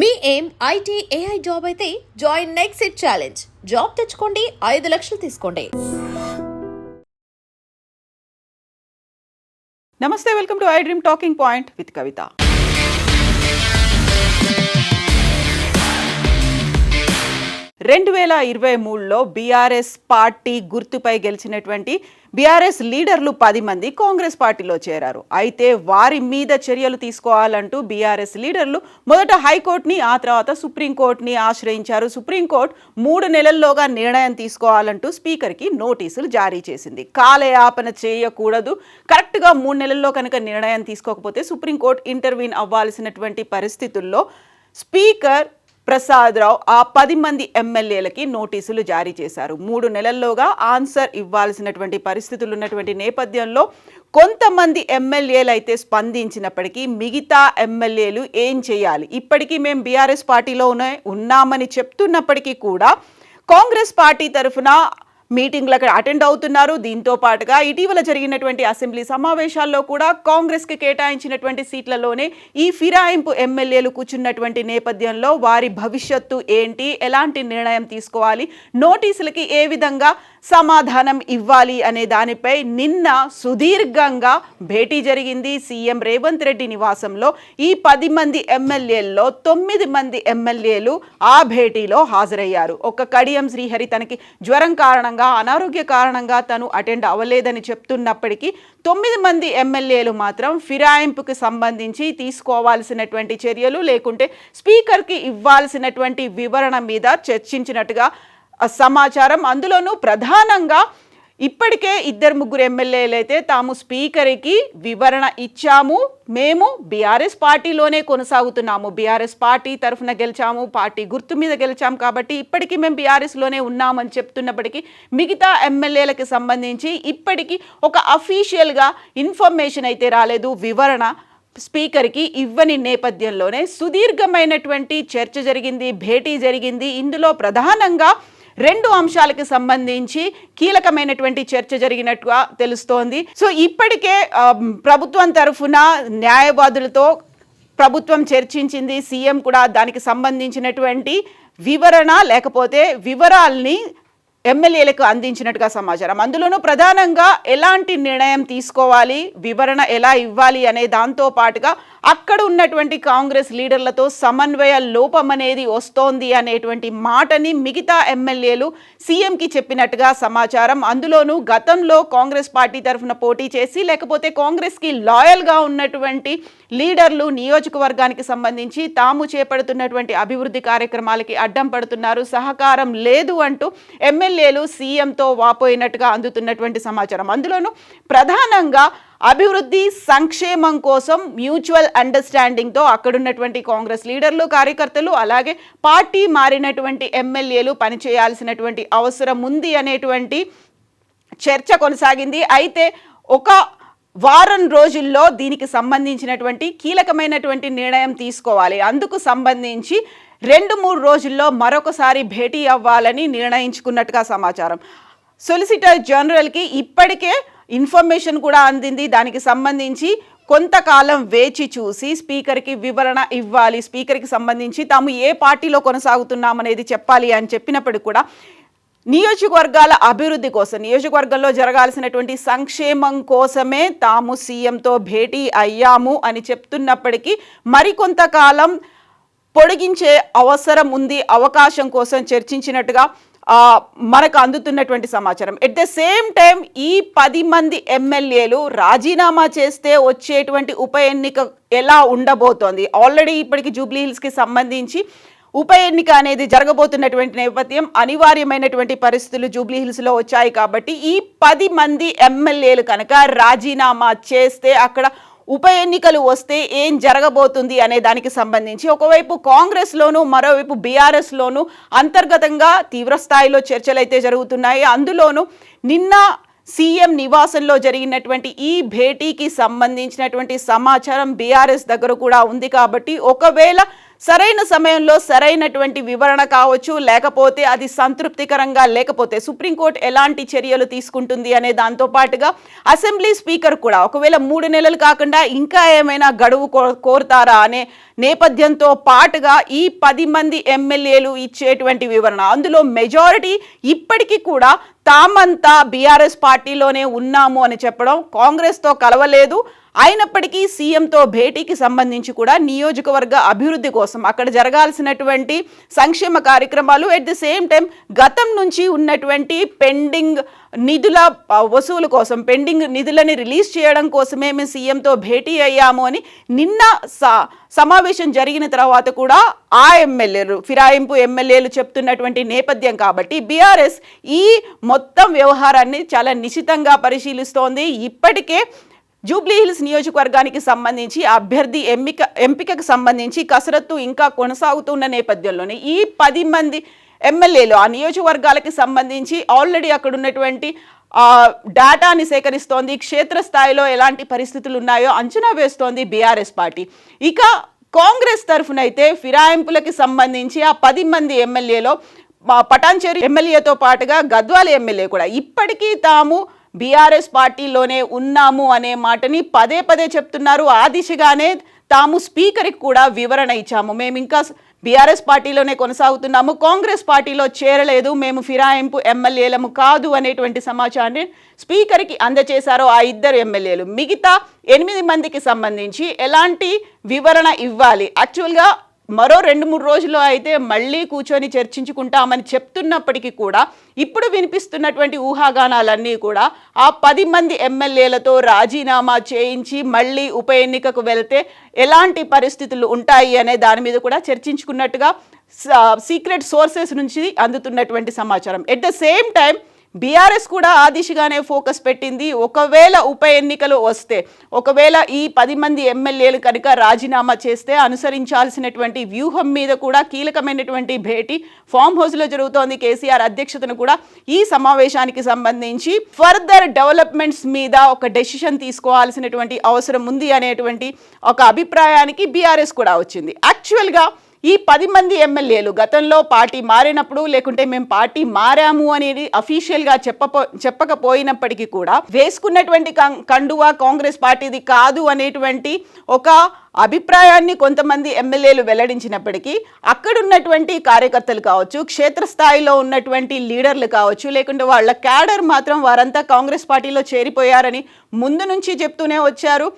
మీ ఏం IT AI job అయితే join next it challenge job తెచ్చుకోండి ఐదు లక్షలు తీసుకోండి నమస్తే welcome to iDream talking point with Kavitha రెండు వేల ఇరవై మూడులో బీఆర్ఎస్ పార్టీ గుర్తుపై గెలిచినటువంటి బీఆర్ఎస్ లీడర్లు పది మంది కాంగ్రెస్ పార్టీలో చేరారు అయితే వారి మీద చర్యలు తీసుకోవాలంటూ బీఆర్ఎస్ లీడర్లు మొదట హైకోర్టుని ఆ తర్వాత సుప్రీంకోర్టుని ఆశ్రయించారు సుప్రీంకోర్టు మూడు నెలల్లోగా నిర్ణయం తీసుకోవాలంటూ స్పీకర్కి నోటీసులు జారీ చేసింది కాలయాపన చేయకూడదు కరెక్ట్గా మూడు నెలల్లో కనుక నిర్ణయం తీసుకోకపోతే సుప్రీంకోర్టు ఇంటర్వ్యూన్ అవ్వాల్సినటువంటి పరిస్థితుల్లో స్పీకర్ ప్రసాదరావు ఆ పది మంది ఎమ్మెల్యేలకి నోటీసులు జారీ చేశారు మూడు నెలల్లోగా ఆన్సర్ ఇవ్వాల్సినటువంటి పరిస్థితులు ఉన్నటువంటి నేపథ్యంలో కొంతమంది ఎమ్మెల్యేలు అయితే స్పందించినప్పటికీ మిగతా ఎమ్మెల్యేలు ఏం చేయాలి ఇప్పటికీ మేము బీఆర్ఎస్ పార్టీలోనే ఉన్నామని చెప్తున్నప్పటికీ కూడా కాంగ్రెస్ పార్టీ తరఫున మీటింగ్లకు అటెండ్ అవుతున్నారు దీంతో పాటుగా ఇటీవల జరిగినటువంటి అసెంబ్లీ సమావేశాల్లో కూడా కాంగ్రెస్కి కేటాయించినటువంటి సీట్లలోనే ఈ ఫిరాయింపు ఎమ్మెల్యేలు కూర్చున్నటువంటి నేపథ్యంలో వారి భవిష్యత్తు ఏంటి ఎలాంటి నిర్ణయం తీసుకోవాలి నోటీసులకి ఏ విధంగా సమాధానం ఇవ్వాలి అనే దానిపై నిన్న సుదీర్ఘంగా భేటీ జరిగింది సీఎం రేవంత్ రెడ్డి నివాసంలో ఈ పది మంది ఎమ్మెల్యేల్లో తొమ్మిది మంది ఎమ్మెల్యేలు ఆ భేటీలో హాజరయ్యారు ఒక కడియం శ్రీహరి తనకి జ్వరం కారణంగా అనారోగ్య కారణంగా తను అటెండ్ అవ్వలేదని చెప్తున్నప్పటికీ తొమ్మిది మంది ఎమ్మెల్యేలు మాత్రం ఫిరాయింపుకి సంబంధించి తీసుకోవాల్సినటువంటి చర్యలు లేకుంటే స్పీకర్కి ఇవ్వాల్సినటువంటి వివరణ మీద చర్చించినట్టుగా సమాచారం అందులోనూ ప్రధానంగా ఇప్పటికే ఇద్దరు ముగ్గురు ఎమ్మెల్యేలు అయితే తాము స్పీకర్కి వివరణ ఇచ్చాము మేము బీఆర్ఎస్ పార్టీలోనే కొనసాగుతున్నాము బీఆర్ఎస్ పార్టీ తరఫున గెలిచాము పార్టీ గుర్తు మీద గెలిచాము కాబట్టి ఇప్పటికీ మేము బీఆర్ఎస్లోనే ఉన్నామని చెప్తున్నప్పటికీ మిగతా ఎమ్మెల్యేలకు సంబంధించి ఇప్పటికీ ఒక అఫీషియల్గా ఇన్ఫర్మేషన్ అయితే రాలేదు వివరణ స్పీకర్కి ఇవ్వని నేపథ్యంలోనే సుదీర్ఘమైనటువంటి చర్చ జరిగింది భేటీ జరిగింది ఇందులో ప్రధానంగా రెండు అంశాలకు సంబంధించి కీలకమైనటువంటి చర్చ జరిగినట్టుగా తెలుస్తోంది సో ఇప్పటికే ప్రభుత్వం తరఫున న్యాయవాదులతో ప్రభుత్వం చర్చించింది సీఎం కూడా దానికి సంబంధించినటువంటి వివరణ లేకపోతే వివరాల్ని ఎమ్మెల్యేలకు అందించినట్టుగా సమాచారం అందులోనూ ప్రధానంగా ఎలాంటి నిర్ణయం తీసుకోవాలి వివరణ ఎలా ఇవ్వాలి అనే దాంతో పాటుగా అక్కడ ఉన్నటువంటి కాంగ్రెస్ లీడర్లతో సమన్వయ లోపం అనేది వస్తోంది అనేటువంటి మాటని మిగతా ఎమ్మెల్యేలు సీఎంకి చెప్పినట్టుగా సమాచారం అందులోనూ గతంలో కాంగ్రెస్ పార్టీ తరఫున పోటీ చేసి లేకపోతే కాంగ్రెస్కి లాయల్గా ఉన్నటువంటి లీడర్లు నియోజకవర్గానికి సంబంధించి తాము చేపడుతున్నటువంటి అభివృద్ధి కార్యక్రమాలకి అడ్డం పడుతున్నారు సహకారం లేదు అంటూ ఎమ్మెల్యేలు సీఎంతో వాపోయినట్టుగా అందుతున్నటువంటి సమాచారం అందులోనూ ప్రధానంగా అభివృద్ధి సంక్షేమం కోసం మ్యూచువల్ అండర్స్టాండింగ్తో అక్కడున్నటువంటి కాంగ్రెస్ లీడర్లు కార్యకర్తలు అలాగే పార్టీ మారినటువంటి ఎమ్మెల్యేలు పనిచేయాల్సినటువంటి అవసరం ఉంది అనేటువంటి చర్చ కొనసాగింది అయితే ఒక వారం రోజుల్లో దీనికి సంబంధించినటువంటి కీలకమైనటువంటి నిర్ణయం తీసుకోవాలి అందుకు సంబంధించి రెండు మూడు రోజుల్లో మరొకసారి భేటీ అవ్వాలని నిర్ణయించుకున్నట్టుగా సమాచారం సొలిసిటర్ జనరల్కి ఇప్పటికే ఇన్ఫర్మేషన్ కూడా అందింది దానికి సంబంధించి కొంతకాలం వేచి చూసి స్పీకర్కి వివరణ ఇవ్వాలి స్పీకర్కి సంబంధించి తాము ఏ పార్టీలో కొనసాగుతున్నామనేది చెప్పాలి అని చెప్పినప్పటికీ కూడా నియోజకవర్గాల అభివృద్ధి కోసం నియోజకవర్గంలో జరగాల్సినటువంటి సంక్షేమం కోసమే తాము సీఎంతో భేటీ అయ్యాము అని చెప్తున్నప్పటికీ మరికొంతకాలం పొడిగించే అవసరం ఉంది అవకాశం కోసం చర్చించినట్టుగా మనకు అందుతున్నటువంటి సమాచారం ఎట్ ద సేమ్ టైం ఈ పది మంది ఎమ్మెల్యేలు రాజీనామా చేస్తే వచ్చేటువంటి ఉప ఎన్నిక ఎలా ఉండబోతోంది ఆల్రెడీ ఇప్పటికి జూబ్లీ హిల్స్కి సంబంధించి ఉప ఎన్నిక అనేది జరగబోతున్నటువంటి నేపథ్యం అనివార్యమైనటువంటి పరిస్థితులు జూబ్లీ హిల్స్లో వచ్చాయి కాబట్టి ఈ పది మంది ఎమ్మెల్యేలు కనుక రాజీనామా చేస్తే అక్కడ ఉప ఎన్నికలు వస్తే ఏం జరగబోతుంది అనే దానికి సంబంధించి ఒకవైపు కాంగ్రెస్లోను మరోవైపు బీఆర్ఎస్లోను అంతర్గతంగా తీవ్రస్థాయిలో చర్చలైతే జరుగుతున్నాయి అందులోనూ నిన్న సీఎం నివాసంలో జరిగినటువంటి ఈ భేటీకి సంబంధించినటువంటి సమాచారం బీఆర్ఎస్ దగ్గర కూడా ఉంది కాబట్టి ఒకవేళ సరైన సమయంలో సరైనటువంటి వివరణ కావచ్చు లేకపోతే అది సంతృప్తికరంగా లేకపోతే సుప్రీంకోర్టు ఎలాంటి చర్యలు తీసుకుంటుంది అనే దాంతో పాటుగా అసెంబ్లీ స్పీకర్ కూడా ఒకవేళ మూడు నెలలు కాకుండా ఇంకా ఏమైనా గడువు కోరుతారా అనే నేపథ్యంతో పాటుగా ఈ పది మంది ఎమ్మెల్యేలు ఇచ్చేటువంటి వివరణ అందులో మెజారిటీ ఇప్పటికీ కూడా తామంతా బీఆర్ఎస్ పార్టీలోనే ఉన్నాము అని చెప్పడం కాంగ్రెస్తో కలవలేదు అయినప్పటికీ సీఎంతో భేటీకి సంబంధించి కూడా నియోజకవర్గ అభివృద్ధి కోసం అక్కడ జరగాల్సినటువంటి సంక్షేమ కార్యక్రమాలు ఎట్ ది సేమ్ టైం గతం నుంచి ఉన్నటువంటి పెండింగ్ నిధుల వసూలు కోసం పెండింగ్ నిధులని రిలీజ్ చేయడం కోసమే మేము సీఎంతో భేటీ అయ్యాము అని నిన్న సమావేశం జరిగిన తర్వాత కూడా ఆ ఎమ్మెల్యేలు ఫిరాయింపు ఎమ్మెల్యేలు చెప్తున్నటువంటి నేపథ్యం కాబట్టి బీఆర్ఎస్ ఈ మొత్తం వ్యవహారాన్ని చాలా నిశితంగా పరిశీలిస్తోంది ఇప్పటికే జూబ్లీహిల్స్ నియోజకవర్గానికి సంబంధించి అభ్యర్థి ఎంపిక ఎంపికకు సంబంధించి కసరత్తు ఇంకా కొనసాగుతున్న నేపథ్యంలోనే ఈ పది మంది ఎమ్మెల్యేలు ఆ నియోజకవర్గాలకి సంబంధించి ఆల్రెడీ అక్కడ ఉన్నటువంటి డేటాని సేకరిస్తోంది క్షేత్రస్థాయిలో ఎలాంటి పరిస్థితులు ఉన్నాయో అంచనా వేస్తోంది బీఆర్ఎస్ పార్టీ ఇక కాంగ్రెస్ తరఫునైతే ఫిరాయింపులకి సంబంధించి ఆ పది మంది ఎమ్మెల్యేలో పటాన్చేరి ఎమ్మెల్యేతో పాటుగా గద్వాల ఎమ్మెల్యే కూడా ఇప్పటికీ తాము బీఆర్ఎస్ పార్టీలోనే ఉన్నాము అనే మాటని పదే పదే చెప్తున్నారు ఆ దిశగానే తాము స్పీకర్కి కూడా వివరణ ఇచ్చాము మేము ఇంకా బీఆర్ఎస్ పార్టీలోనే కొనసాగుతున్నాము కాంగ్రెస్ పార్టీలో చేరలేదు మేము ఫిరాయింపు ఎమ్మెల్యేలము కాదు అనేటువంటి సమాచారాన్ని స్పీకర్కి అందజేశారో ఆ ఇద్దరు ఎమ్మెల్యేలు మిగతా ఎనిమిది మందికి సంబంధించి ఎలాంటి వివరణ ఇవ్వాలి యాక్చువల్గా మరో రెండు మూడు రోజులు అయితే మళ్ళీ కూర్చొని చర్చించుకుంటామని చెప్తున్నప్పటికీ కూడా ఇప్పుడు వినిపిస్తున్నటువంటి ఊహాగానాలన్నీ కూడా ఆ పది మంది ఎమ్మెల్యేలతో రాజీనామా చేయించి మళ్ళీ ఉప ఎన్నికకు వెళ్తే ఎలాంటి పరిస్థితులు ఉంటాయి అనే దాని మీద కూడా చర్చించుకున్నట్టుగా సీక్రెట్ సోర్సెస్ నుంచి అందుతున్నటువంటి సమాచారం at the same time BRS కూడా ఆ దిశగానే ఫోకస్ పెట్టింది ఒకవేళ ఉప ఎన్నికలు వస్తే ఒకవేళ ఈ పది మంది ఎమ్మెల్యేలు కనుక రాజీనామా చేస్తే అనుసరించాల్సినటువంటి వ్యూహం మీద కూడా కీలకమైనటువంటి భేటీ ఫామ్ హౌస్లో జరుగుతోంది కేసీఆర్ అధ్యక్షతను కూడా ఈ సమావేశానికి సంబంధించి ఫర్దర్ డెవలప్మెంట్స్ మీద ఒక డెసిషన్ తీసుకోవాల్సినటువంటి అవసరం ఉంది అనేటువంటి ఒక అభిప్రాయానికి బీఆర్ఎస్ కూడా వచ్చింది యాక్చువల్గా ఈ పది మంది ఎమ్మెల్యేలు గతంలో పార్టీ మారినప్పుడు లేకుంటే మేము పార్టీ మారాము అనేది అఫీషియల్గా చెప్పపో చెప్పకపోయినప్పటికీ కూడా వేసుకున్నటువంటి కండువా కాంగ్రెస్ పార్టీది కాదు అనేటువంటి ఒక అభిప్రాయాన్ని కొంతమంది ఎమ్మెల్యేలు వెల్లడించినప్పటికీ అక్కడున్నటువంటి కార్యకర్తలు కావచ్చు క్షేత్రస్థాయిలో ఉన్నటువంటి లీడర్లు కావచ్చు లేకుంటే వాళ్ళ క్యాడర్ మాత్రం వారంతా కాంగ్రెస్ పార్టీలో చేరిపోయారని ముందు నుంచి చెప్తూనే వచ్చారు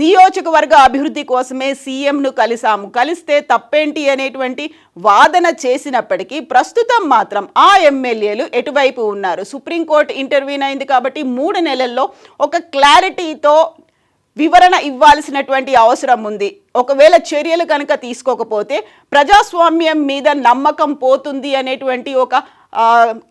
నియోజకవర్గ అభివృద్ధి కోసమే సీఎంను కలిశాము కలిస్తే తప్పేంటి అనేటువంటి వాదన చేసినప్పటికీ ప్రస్తుతం మాత్రం ఆ ఎమ్మెల్యేలు ఎటువైపు ఉన్నారు సుప్రీంకోర్టు ఇంటర్వ్యూన్ అయింది కాబట్టి మూడు నెలల్లో ఒక క్లారిటీతో వివరణ ఇవ్వాల్సినటువంటి అవసరం ఉంది ఒకవేళ చర్యలు కనుక తీసుకోకపోతే ప్రజాస్వామ్యం మీద నమ్మకం పోతుంది అనేటువంటి ఒక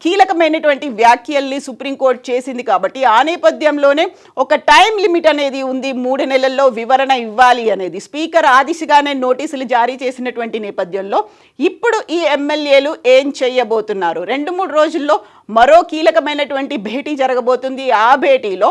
కీలకమైనటువంటి వ్యాఖ్యల్ని సుప్రీంకోర్టు చేసింది కాబట్టి ఆ నేపథ్యంలోనే ఒక టైం లిమిట్ అనేది ఉంది మూడు నెలల్లో వివరణ ఇవ్వాలి అనేది స్పీకర్ ఆ దిశగానే నోటీసులు జారీ చేసినటువంటి నేపథ్యంలో ఇప్పుడు ఈ ఎమ్మెల్యేలు ఏం చేయబోతున్నారు రెండు మూడు రోజుల్లో మరో కీలకమైనటువంటి భేటీ జరగబోతుంది ఆ భేటీలో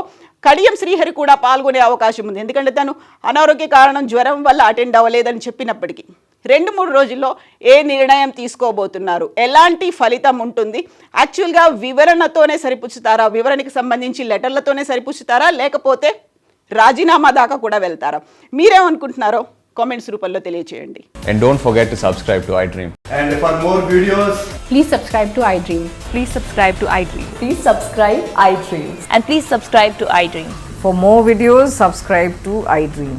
కడియం శ్రీహరి కూడా పాల్గొనే అవకాశం ఉంది ఎందుకంటే తను అనారోగ్య కారణం జ్వరం వల్ల అటెండ్ అవ్వలేదని చెప్పినప్పటికీ రెండు మూడు రోజుల్లో ఏ నిర్ణయం తీసుకోబోతున్నారు ఎలాంటి ఫలితం ఉంటుంది యాక్చువల్గా వివరణతోనే సరిపుచ్చుతారా వివరణకి సంబంధించి లెటర్లతోనే సరిపుచ్చుతారా లేకపోతే రాజీనామా దాకా కూడా వెళ్తారా మీరేమనుకుంటున్నారో కామెంట్స్ రూపంలో తెలియజేయండి and don't forget to subscribe to iDream and for more videos please subscribe to iDream please subscribe to iDream please subscribe iDream and please subscribe to iDream for more videos subscribe to iDream